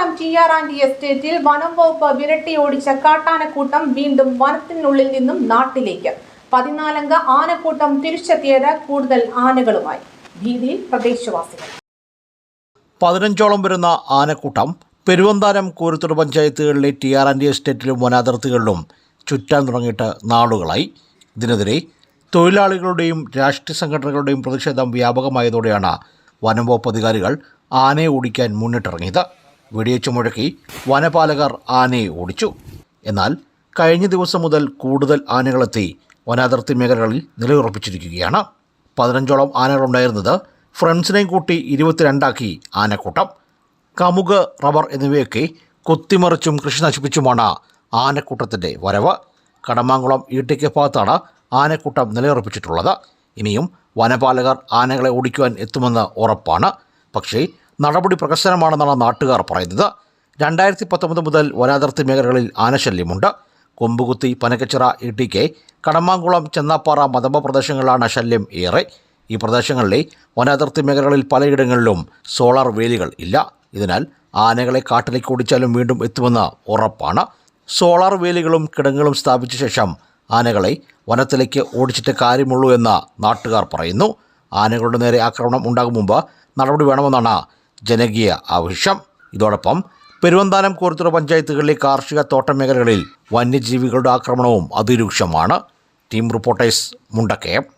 R and എസ്റ്റേറ്റിൽ വനം വകുപ്പ് വിരട്ടി ഓടിച്ച കാട്ടാനക്കൂട്ടം വീണ്ടും വനത്തിനുള്ളിൽ നിന്നും നാട്ടിലേക്ക്. പതിനാലംഗ ആനക്കൂട്ടം തിരിച്ചെത്തിയത് കൂടുതൽ ആനകളുമായി. ഭീതിയിൽ പ്രദേശവാസികൾ. പതിനഞ്ചോളം വരുന്ന ആനക്കൂട്ടം പെരുവന്താനം കൂരത്തൂർ പഞ്ചായത്തുകളിലെ ടി ആർ ആൻഡ് എസ്റ്റേറ്റിലും വനാതിർത്തികളിലും ചുറ്റാൻ തുടങ്ങിയിട്ട് നാളുകളായി. ഇതിനെതിരെ തൊഴിലാളികളുടെയും രാഷ്ട്രീയ സംഘടനകളുടെയും പ്രതിഷേധം വ്യാപകമായതോടെയാണ് വനംവകുപ്പ് അധികാരികൾ ആനയെ ഓടിക്കാൻ മുന്നിട്ടിറങ്ങിയത്. വെടിയേച്ചു മുഴക്കി വനപാലകർ ആനയെ ഓടിച്ചു. എന്നാൽ കഴിഞ്ഞ ദിവസം മുതൽ കൂടുതൽ ആനകളെത്തി വനാതിർത്തി മേഖലകളിൽ നിലയുറപ്പിച്ചിരിക്കുകയാണ്. പതിനഞ്ചോളം ആനകളുണ്ടായിരുന്നത് ഫ്രണ്ട്സിനെയും കൂട്ടി ഇരുപത്തിരണ്ടാക്കി ആനക്കൂട്ടം. കമുക് റബ്ബർ എന്നിവയൊക്കെ കൊത്തിമറിച്ചും കൃഷി നശിപ്പിച്ചുമാണ് ആനക്കൂട്ടത്തിന്റെ വരവ്. കടമാങ്കുളം ഈട്ടിക്ക് ഭാഗത്താണ് ആനക്കൂട്ടം നിലയുറപ്പിച്ചിട്ടുള്ളത്. ഇനിയും വനപാലകർ ആനകളെ ഓടിക്കുവാൻ എത്തുമെന്ന് ഉറപ്പാണ്. പക്ഷേ നടപടി പ്രകർശനമാണെന്നാണ് നാട്ടുകാർ പറയുന്നത്. രണ്ടായിരത്തി പത്തൊമ്പത് മുതൽ വനാതിർത്തി മേഖലകളിൽ ആനശല്യമുണ്ട്. കൊമ്പുകുത്തി പനക്കച്ചിറ ഇടിക്കെ കടമാങ്കുളം ചെന്നാപ്പാറ മതമ്പ പ്രദേശങ്ങളിലാണ് ശല്യം ഏറെ. ഈ പ്രദേശങ്ങളിലെ വനാതിർത്തി മേഖലകളിൽ പലയിടങ്ങളിലും സോളാർ വേലികൾ ഇല്ല. ഇതിനാൽ ആനകളെ കാട്ടിലേക്ക് ഓടിച്ചാലും വീണ്ടും എത്തുമെന്ന് ഉറപ്പാണ്. സോളാർ വേലികളും കിടങ്ങുകളും സ്ഥാപിച്ച ശേഷം ആനകളെ വനത്തിലേക്ക് ഓടിച്ചിട്ട് കാര്യമുള്ളൂ എന്ന് നാട്ടുകാർ പറയുന്നു. ആനകളുടെ നേരെ ആക്രമണം ഉണ്ടാകും മുമ്പ് നടപടി വേണമെന്നാണ് ജനകീയ ആവശ്യം ഇതോടൊപ്പം പെരുവന്താനം കോർത്തുറ പഞ്ചായത്തുകളിലെ കാർഷിക തോട്ട മേഖലകളിൽ വന്യജീവികളുടെ ആക്രമണവും അതിരൂക്ഷമാണ്. Team reporters Mundakayam.